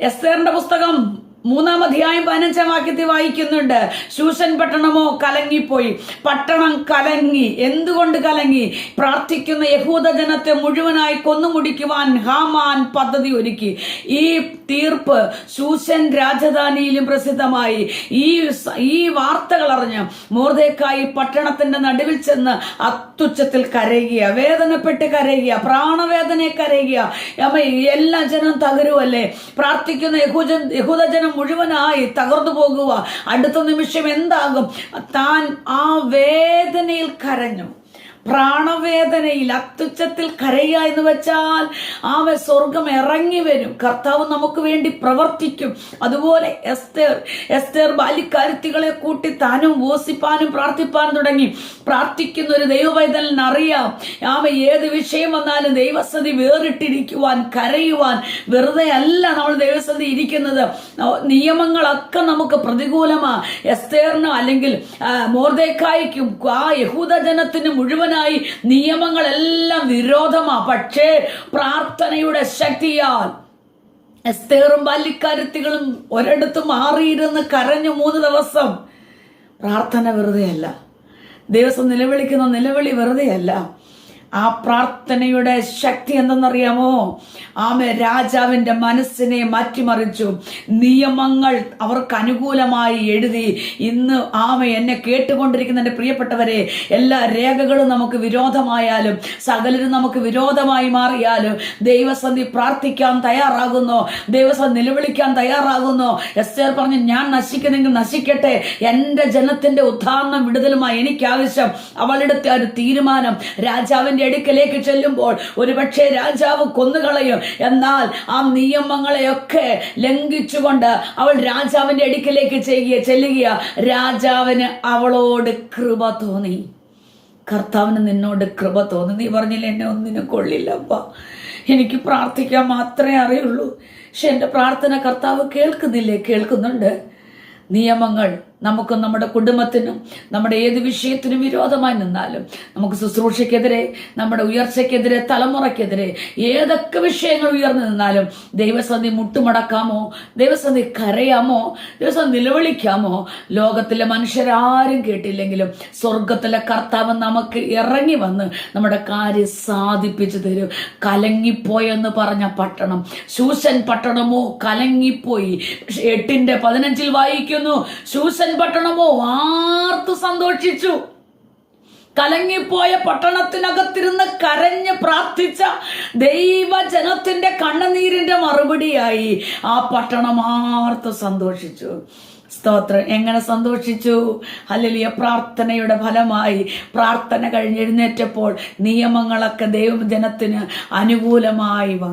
എസ്തേറിന്റെ പുസ്തകം മൂന്നാം അധ്യായം പതിനഞ്ചാം വാക്യത്തിൽ വായിക്കുന്നുണ്ട്. ശൂഷൻ പട്ടണമോ കലങ്ങിപ്പോയി. പട്ടണം കലങ്ങി. എന്തുകൊണ്ട് കലങ്ങി? പ്രാർത്ഥിക്കുന്ന യഹൂദ ജനത്തെ മുഴുവനായി കൊന്നുമുടിക്കുവാൻ ഹാമാൻ പദ്ധതി ഒരുക്കി. ഈ തീർപ്പ് ശൂഷൻ രാജധാനിയിലും പ്രസിദ്ധമായി. ഈ ഈ വാർത്തകൾ അറിഞ്ഞ് മോർദേക്കായി പട്ടണത്തിന്റെ നടുവിൽ ചെന്ന് അത്തുച്ചത്തിൽ കരയുക. വേദനപ്പെട്ട് കരയുക. പ്രാണവേദനയെ കരയുക. എല്ലാ ജനം തകരുവല്ലേ? പ്രാർത്ഥിക്കുന്ന യഹൂജൻ യഹൂദജനം മുഴുവനായി തകർന്നു പോകുക. അടുത്ത നിമിഷം എന്താകും? താൻ ആ വേദനയിൽ കരഞ്ഞു. പ്രാണവേദനയിൽ അത്യുച്ചത്തിൽ കരയുക എന്ന് വെച്ചാൽ ആവ സ്വർഗം ഇറങ്ങി വരും. കർത്താവ് നമുക്ക് വേണ്ടി പ്രവർത്തിക്കും. അതുപോലെ എസ്തേർ എസ്തേർ ബാല്യക്കാരുത്തികളെ കൂട്ടി താനും ഓസിപ്പാനും പ്രാർത്ഥിപ്പാനും തുടങ്ങി. പ്രാർത്ഥിക്കുന്ന ഒരു ദൈവവൈതലിന് അറിയാം ആമ ഏത് വിഷയം വന്നാലും ദൈവസ്ഥതി വേറിട്ടിരിക്കുവാൻ കരയുവാൻ വെറുതെ അല്ല നമ്മൾ ദൈവസ്ഥതി ഇരിക്കുന്നത്. നിയമങ്ങളൊക്കെ നമുക്ക് പ്രതികൂലമാ. എസ്തേറിനോ അല്ലെങ്കിൽ മോർദേക്കായ്ക്കും ആ യഹൂദ ജനത്തിന് മുഴുവനായി നിയമങ്ങളെല്ലാം വിരോധമാ. പക്ഷേ പ്രാർത്ഥനയുടെ ശക്തിയാൽ എസ്തേറും ബാല്യക്കാരത്തികളും ഒരിടത്ത് മാറിയിരുന്ന് കരഞ്ഞു മൂന്ന് ദിവസം. പ്രാർത്ഥന വെറുതെയല്ല. ദിവസം നിലവിളിക്കുന്ന നിലവിളി വെറുതെയല്ല. ആ പ്രാർത്ഥനയുടെ ശക്തി എന്തെന്നറിയാമോ? ആമെ രാജാവിന്റെ മനസ്സിനെ മാറ്റിമറിച്ചു. നിയമങ്ങൾ അവർക്ക് അനുകൂലമായി എഴുതി. ഇന്ന് ആമ എന്നെ കേട്ടുകൊണ്ടിരിക്കുന്ന എന്റെ പ്രിയപ്പെട്ടവരെ എല്ലാ രേഖകളും നമുക്ക് വിരോധമായാലും സകലരും നമുക്ക് വിരോധമായി മാറിയാലും ദൈവസന്ധി പ്രാർത്ഥിക്കാൻ തയ്യാറാകുന്നു. ദൈവസന്ധി നിലവിളിക്കാൻ തയ്യാറാകുന്നു. എസ്തേർ പറഞ്ഞു ഞാൻ നശിക്കുന്നെങ്കിൽ നശിക്കട്ടെ. എന്റെ ജനത്തിന്റെ ഉദ്ധാരണം വിടുതലുമായി എനിക്കാവശ്യം. അവളുടെ ഒരു തീരുമാനം രാജാവിന്റെ അടുക്കലേക്ക് ചെല്ലുമ്പോൾ ഒരുപക്ഷെ രാജാവ് കൊന്നുകളയും. എന്നാൽ ആ നിയമങ്ങളെയൊക്കെ ലംഘിച്ചുകൊണ്ട് അവൾ രാജാവിന്റെ അടുക്കലേക്ക് ചെയ്യുക ചെല്ലുക രാജാവിന് അവളോട് കൃപ തോന്നി. കർത്താവിന് നിന്നോട് കൃപ തോന്നി. നീ പറഞ്ഞില്ല എന്നെ ഒന്നിനും കൊള്ളില്ലപ്പ. എനിക്ക് പ്രാർത്ഥിക്കാൻ മാത്രമേ അറിയുള്ളൂ. പക്ഷെ എന്റെ പ്രാർത്ഥന കർത്താവ് കേൾക്കുന്നില്ലേ? കേൾക്കുന്നുണ്ട്. നിയമങ്ങൾ നമുക്ക് നമ്മുടെ കുടുംബത്തിനും നമ്മുടെ ഏത് വിഷയത്തിനും വിരോധമായി നിന്നാലും നമുക്ക് ശുശ്രൂഷയ്ക്കെതിരെ നമ്മുടെ ഉയർച്ചയ്ക്കെതിരെ തലമുറയ്ക്കെതിരെ ഏതൊക്കെ വിഷയങ്ങൾ ഉയർന്നു നിന്നാലും ദൈവസന്ധി മുട്ടുമടക്കാമോ? ദൈവസന്ധി കരയാമോ? ദൈവസന്ധി നിലവിളിക്കാമോ? ലോകത്തിലെ മനുഷ്യരാരും കേട്ടില്ലെങ്കിലും സ്വർഗത്തിലെ കർത്താവ് നമുക്ക് ഇറങ്ങി വന്ന് നമ്മുടെ കാര്യം സാധിപ്പിച്ചു തരും. കലങ്ങിപ്പോയെന്ന് പറഞ്ഞ പട്ടണം. ശൂശൻ പട്ടണമോ കലങ്ങിപ്പോയി. എട്ടിന്റെ പതിനഞ്ചിൽ വായിക്കുന്നു ശൂശൻ പട്ടണമോ? ആർത്ത് സന്തോഷിച്ചു. കലങ്ങിപ്പോയ പട്ടണത്തിനകത്തിരുന്ന് കരഞ്ഞ് പ്രാർത്ഥിച്ച ദൈവജനത്തിന്റെ കണ്ണുനീരിന്റെ മറുപടിയായി ആ പട്ടണം ആർത്ത് സന്തോഷിച്ചു. സ്തോത്രം. എങ്ങനെ സന്തോഷിച്ചു? അല്ലെ പ്രാർത്ഥനയുടെ ഫലമായി. പ്രാർത്ഥന കഴിഞ്ഞെഴുന്നേറ്റപ്പോൾ നിയമങ്ങളൊക്കെ ദൈവജനത്തിന് അനുകൂലമായി വന്നു.